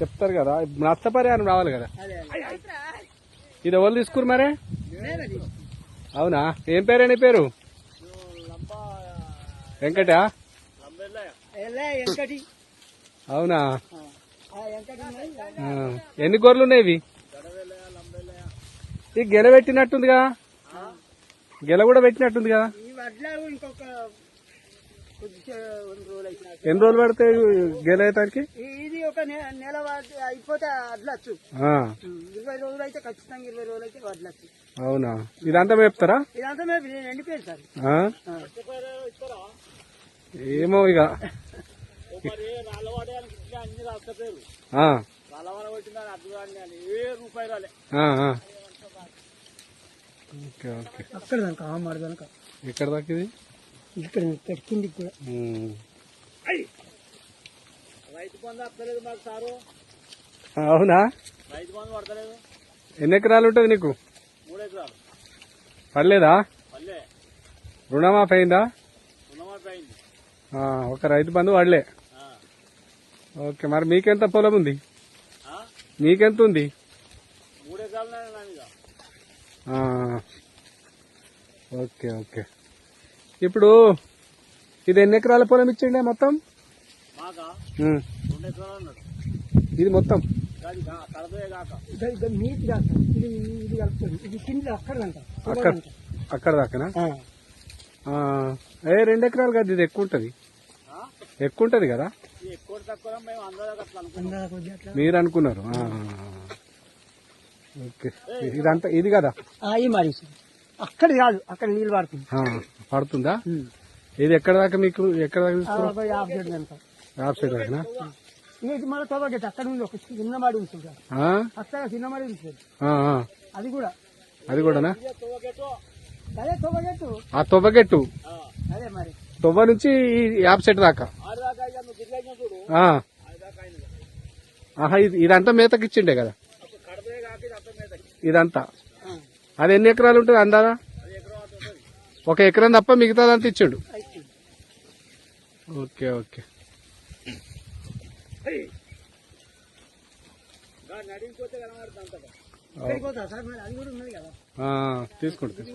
చెప్తారు కదా. నష్టపరిహారం రావాలి కదా. ఇది ఎవరు తీసుకురు మరే. అవునా? ఏం పేరే నీ పేరు? వెంకటా? అవునా? ఆ, ఆ వెంకటి ఉన్నాయి. ఆ. ఎన్ని గొర్రెలు ఉన్నాయి ఇవి? ఈ గెల పెట్టినట్టుందిగా? గెల కూడా పెట్టినట్టుంది కదా ఈ వడ్ల ఇంకొక కొద్దిసే రెండు రోజులు అయిపోయినాక. ఎన్ని రోజులు పడితే గెల అయ్యేటానికి ఈ- ఇది ఒక నెల అయిపోతే వడ్లచ్చు. ఆ, ఇరవై రోజులు అయితే ఖచ్చితంగా ఇరవై రోజులు అయితే వడ్లచ్చు. అవునా? ఇదంతా మేపుతారా? ఇదంతా మేము నేను ఎండిపోయింది సార్. ఆ? ఏమో ఇక. మాట కనుక ఎక్కడ దాకా ఇది? ఇక్కడ కూడా. ఉమ్. రైతు బంధు అక్కలేదు మాకు సారు. అవునా? రైతు బంధు పడతలేదు. ఎన్ని ఎకరాలు ఉంటుంది నీకు? మూడు ఎకరాలు. పర్లేదా పల్లె. రుణమాఫీ అయిందా? రుణమాఫీ అయింది. ఆ, ఒక రైతు బంధు వాడలే. ఓకే మరి మీకెంత పొలం ఉంది? మీకెంత ఉంది? మూడు ఎకరాలు నా మీద ఆ, ఓకే ఓకే. ఇప్పుడు ఇది ఎన్ని ఎకరాల పొలం ఇచ్చిండే మొత్తం? ఇది మొత్తం? అక్కడ అక్కడ అక్కడ దాకానా? ఆ, ఏ రెండు ఎకరాలు కదా ఇది ఎక్కువ ఉంటది. ఎక్కువ ఉంటది కదా? ఎక్కువ తక్కువ మేము అందరూ అట్లా అనుకున్నాం మీరు అనుకున్నారు. ఆ, ఓకే. ఇదంతా ఇది కదా? అక్కడ కాదు అక్కడ నీళ్ళు పడుతుంది. ఆ, పడుతుందా? ఇది ఎక్కడ దాకా మీకు ఎక్కడ దాకా యాభై కనుక సైడ్ ఇది మన తోబగెట్ అక్కడ ఉంది ఒక ఉంది? అక్కడ ఉంది. అది కూడా. అది కూడానా? అదే తోబగెట్టు ఆ అదే మరి. తొవ్వ నుంచి ఈ యాప్ సెట్ దాకా? చూడు. ఆ. ఆహా ఇది ఇదంతా మేతకి ఇచ్చిండే కదా ఇదంతా. అది ఎన్ని ఎకరాలు ఉంటుంది అందాదా? అది ఎకరం అంత ఉంటుంది ఒక ఎకరం తప్ప మిగతాదంతా ఇచ్చిండు. Okay okay. తీసుకోండి తీసుకుంటే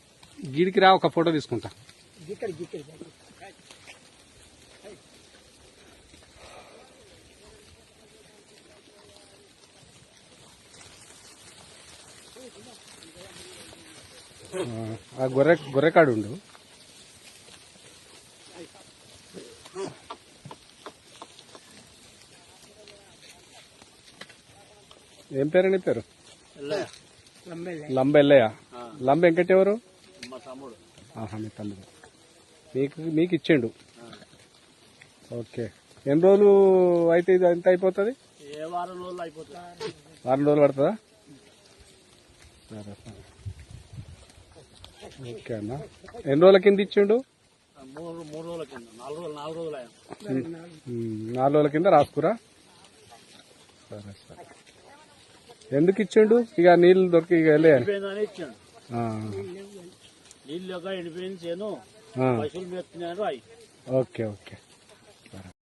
గిడికి రా ఒక ఫోటో తీసుకుంటా. గిక్కడి గిక్కడి ఆ, గొర్రె గొర్రెకాడు ఉండు ఏం పేరు? నీ పేరు నమ్మేలే లంబ ఎల్లయ్య లంబ వెంకట ఎవరు మా తమ్ముడు. ఆహా మీ తమ్ముడు. మీకు మీకు ఇచ్చిండు. ఓకే. ఎన్ని రోజులు అయితే ఇది ఎంత అయిపోతుంది? ఏ వారం రోజులు అయిపోతుంది. వారం రోజులు పడుతుందా? ఓకే అన్న. ఎన్ని రోజుల కింద ఇచ్చిండు? మూడు మూడు రోజుల కింద. నాలుగు రోజులు నాలుగు రోజులు అయ్యాం. ఉమ్, నాలుగు రోజుల కింద రాసుకురా. సరే సరే. ఎందుకు ఇచ్చిండు? ఇక నీళ్ళు దొరికి ఇక వెళ్ళే ఎండిపోయిందని ఇచ్చాడు నీళ్ళు యొక్క ఎండిపోయింది చేను పశువులు మెత్తున్నాడు అవి ఓకే ఓకే